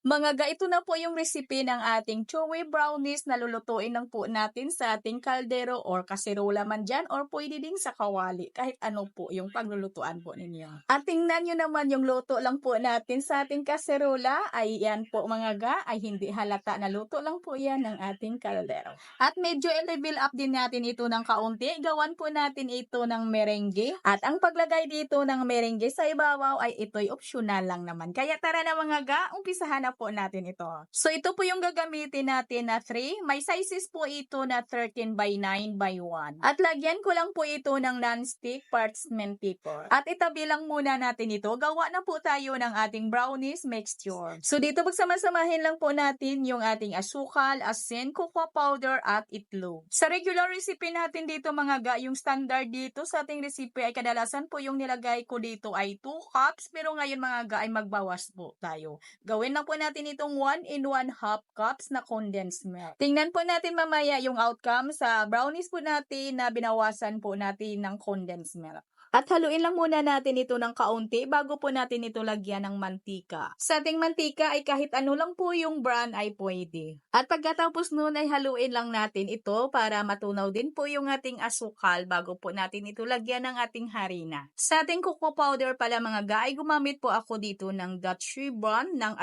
Mga ga, ito na po yung recipe ng ating chewy brownies na lulutuin lang po natin sa ating kaldero or kaserola man dyan or pwede din sa kawali kahit ano po yung paglulutuan po ninyo. At tingnan nyo naman yung luto lang po natin sa ating kaserola ay yan po mga ga ay hindi halata na luto lang po yan ng ating kaldero. At medyo i-level up din natin ito ng kaunti. Gawan po natin ito ng merengue. At ang paglagay dito ng merengue sa ibabaw ay ito'y optional lang naman. Kaya tara na mga ga, umpisahan na po natin ito. So, ito po yung gagamitin natin na 3. May sizes po ito na 13 by 9 by 1. At lagyan ko lang po ito ng non-stick parchment paper. At itabi lang muna natin ito. Gawa na po tayo ng ating brownies mixture. So, dito magsama-samahin lang po natin yung ating asukal, asin, cocoa powder, at itlog. Sa regular recipe natin dito mga ga, yung standard dito sa ating recipe ay kadalasan po yung nilagay ko dito ay 2 cups. Pero ngayon mga ga ay magbawas po tayo. Gawin lang po natin itong 1 in 1 half cups na condensed milk. Tingnan po natin mamaya yung outcome sa brownies po natin na binawasan po natin ng condensed milk. At haluin lang muna natin ito ng kaunti bago po natin ito lagyan ng mantika. Sa ating mantika ay kahit ano lang po yung brand ay pwede. At pagkatapos nun ay haluin lang natin ito para matunaw din po yung ating asukal bago po natin ito lagyan ng ating harina. Sa ating cocoa powder pala mga ga ay gumamit po ako dito ng Dutch brand ng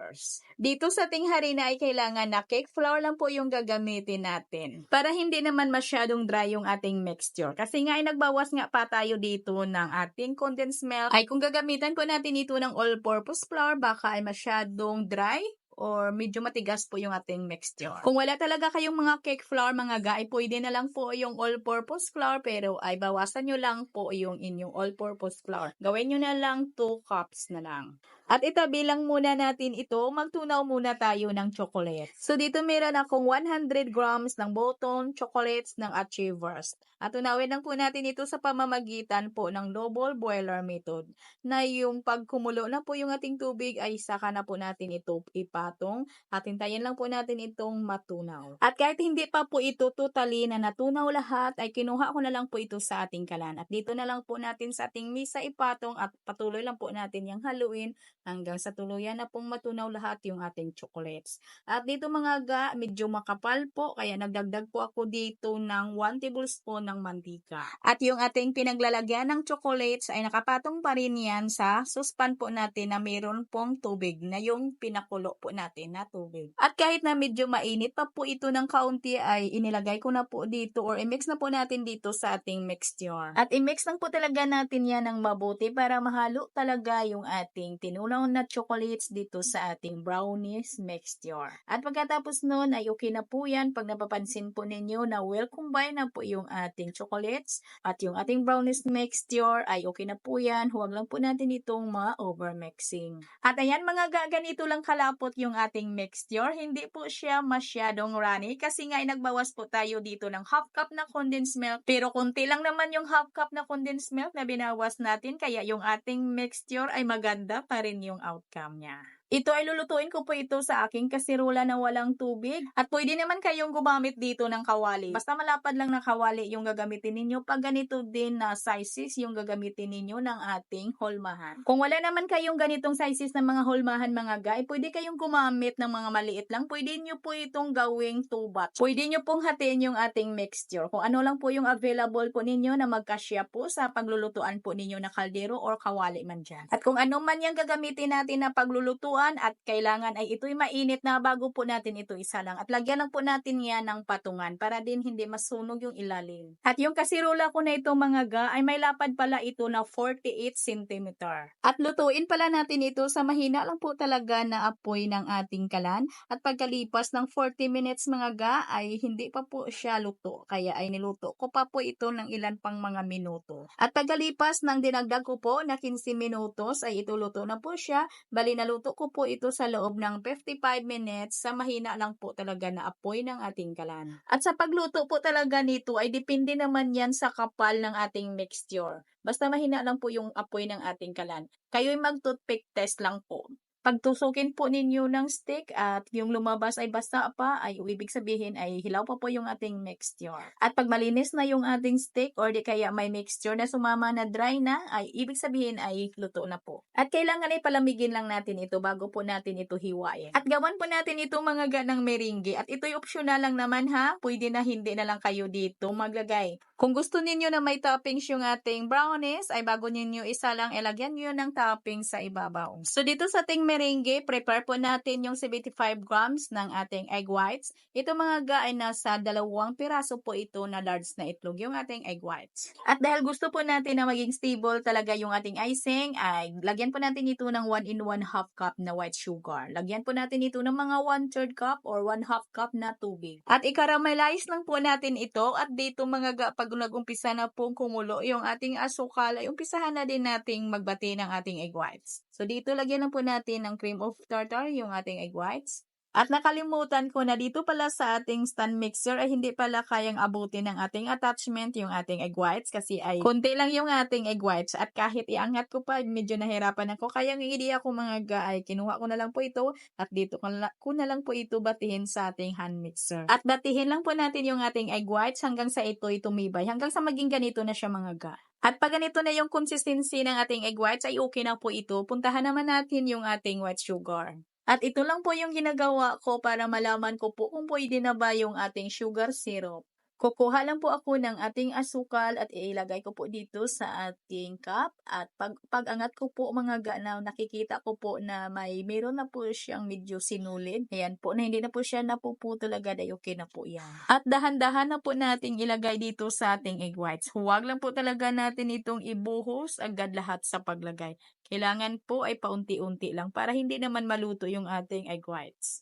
Achievers. Dito sa ating harina ay kailangan na cake flour lang po yung gagamitin natin para hindi naman masyadong dry yung ating mixture. Kasi nga ay nagbawas nga pa tayo dito ng ating condensed milk ay kung gagamitan po natin ito ng all-purpose flour, baka ay masyadong dry or medyo matigas po yung ating mixture. Kung wala talaga kayong mga cake flour, mga ga, ay pwede na lang po yung all-purpose flour pero ay bawasan nyo lang po yung inyong all-purpose flour. Gawin nyo na lang 2 cups na lang. At itabi lang muna natin ito, magtunaw muna tayo ng chocolate. So dito meron akong 100 grams ng Bolton chocolates ng Achievers. At tunawin lang po natin ito sa pamamagitan po ng double boiler method na yung pagkumulo na po yung ating tubig ay saka na po natin ito ipatong at hintayin lang po natin itong matunaw. At kahit hindi pa po ito totally na natunaw lahat ay kinuha ko na lang po ito sa ating kalan. At dito na lang po natin sa ating misa ipatong at patuloy lang po natin yung haluin hanggang sa tuluyan na pong matunaw lahat yung ating chocolates. At dito mga ga, medyo makapal po kaya nagdagdag po ako dito ng 1 tablespoon ng mantika. At yung ating pinaglalagyan ng chocolates ay nakapatong pa rin yan sa suspan po natin na mayroon pong tubig na yung pinakulo po natin na tubig. At kahit na medyo mainit pa po ito ng kaunti ay inilagay ko na po dito or i-mix na po natin dito sa ating mixture. At i-mix lang po talaga natin yan ng mabuti para mahalo talaga yung ating tinulong unaw na chocolates dito sa ating brownies mixture. At pagkatapos nun ay okay na po yan pag napapansin po ninyo na well combine na po yung ating chocolates at yung ating brownies mixture ay okay na po yan. Huwag lang po natin itong ma-over mixing. At ayan mga gaganito lang kalapot yung ating mixture. Hindi po siya masyadong runny kasi nga nagbawas po tayo dito ng half cup na condensed milk. Pero konti lang naman yung half cup na condensed milk na binawas natin kaya yung ating mixture ay maganda pa rin yung outcome niya. Ito ay lulutuin ko po ito sa aking kasirula na walang tubig. At pwede naman kayong gumamit dito ng kawali. Basta malapad lang na kawali yung gagamitin ninyo. Pag ganito din na sizes yung gagamitin ninyo ng ating holmahan. Kung wala naman kayong ganitong sizes ng mga holmahan mga guy, pwede kayong gumamit ng mga maliit lang. Pwede nyo po itong gawing 2 batch. Pwede nyo pong hatiin yung ating mixture. Kung ano lang po yung available po ninyo na magkasya po sa paglulutuan po ninyo na kaldero or kawali man dyan. At kung ano man yung gagamitin natin na paglulutuan, lutuan at kailangan ay ito'y mainit na bago po natin ito isa lang. At lagyan lang po natin yan ng patungan para din hindi masunog yung ilalim. At yung kasirula ko na ito mga ga ay may lapad pala ito na 48 cm. At lutuin pala natin ito sa mahina lang po talaga na apoy ng ating kalan. At pagkalipas ng 40 minutes mga ga ay hindi pa po siya luto. Kaya ay niluto ko pa po ito ng ilan pang mga minuto. At pagkalipas ng dinagdag ko po na 15 minutos ay ito luto na po siya. Bali naluto ko po ito sa loob ng 55 minutes sa mahina lang po talaga na apoy ng ating kalan. At sa pagluto po talaga nito ay depende naman yan sa kapal ng ating mixture. Basta mahina lang po yung apoy ng ating kalan. Kayo'y mag-toothpick test lang po. Pagtusukin po ninyo ng stick at yung lumabas ay basta pa, ay ibig sabihin ay hilaw pa po yung ating mixture. At pag malinis na yung ating stick or di kaya may mixture na sumama na dry na, ay ibig sabihin ay luto na po. At kailangan ay palamigin lang natin ito bago po natin ito hiwain. At gawan po natin ito mga ganang meringge. At ito'y optional lang naman ha. Pwede na hindi na lang kayo dito maglagay. Kung gusto ninyo na may toppings yung ating brownies, ay bago ninyo isa lang, ilagyan nyo ng toppings sa ibabaw. So dito sa ating merengue, prepare po natin yung 75 grams ng ating egg whites. Ito mga ga ay nasa dalawang piraso po ito na large na itlog, yung ating egg whites. At dahil gusto po natin na maging stable talaga yung ating icing, ay lagyan po natin ito ng 1 in 1 half cup na white sugar. Lagyan po natin ito ng mga 1 third cup or 1 half cup na tubig. At i-caramelize lang po natin ito at dito mga ga, pag nag-umpisa na pong kumulo yung ating asukal, ay umpisahan na din nating magbati ng ating egg whites. So dito lagyan lang po natin ng cream of tartar yung ating egg whites. At nakalimutan ko na dito pala sa ating stand mixer ay hindi pala kayang abutin ng ating attachment yung ating egg whites kasi ay konti lang yung ating egg whites at kahit iangat ko pa medyo nahirapan ako kaya ang idea ko mga ga ay kinuha ko na lang po ito at dito ko na, lang po ito batihin sa ating hand mixer. At batihin lang po natin yung ating egg whites hanggang sa ito tumibay hanggang sa maging ganito na siya mga ga. At pag ganito na yung consistency ng ating egg whites ay okay na po ito. Puntahan naman natin yung ating white sugar. At ito lang po yung ginagawa ko para malaman ko po kung pwede na ba yung ating sugar syrup. Kukuha lang po ako ng ating asukal at ilagay ko po dito sa ating cup. At pag, pag-angat ko po mga gana, nakikita ko po na may meron na po siyang medyo sinulid. Ayan po, na hindi na po siya napuputol agad ay okay na po yan. At dahan-dahan na po natin ilagay dito sa ating egg whites. Huwag lang po talaga natin itong ibuhos agad lahat sa paglagay. Kailangan po ay paunti-unti lang para hindi naman maluto yung ating egg whites.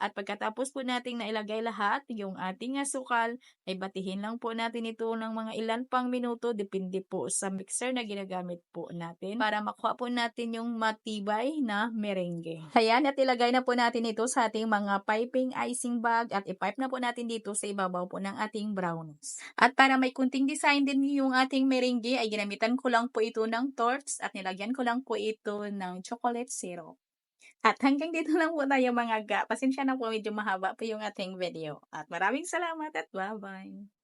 At pagkatapos po nating nailagay lahat, yung ating asukal, ay batihin lang po natin ito ng mga ilan pang minuto, depende po sa mixer na ginagamit po natin para makuha po natin yung matibay na merengue. Ayan, at ilagay na po natin ito sa ating mga piping icing bag at ipipe na po natin dito sa ibabaw po ng ating brownies. At para may kunting design din yung ating merengue, ay ginamitan ko lang po ito ng torts at nilagyan ko lang po ito ng chocolate syrup. At hanggang dito lang po tayo mga ga. Pasensya na po medyo mahaba po yung ating video. At maraming salamat at bye-bye.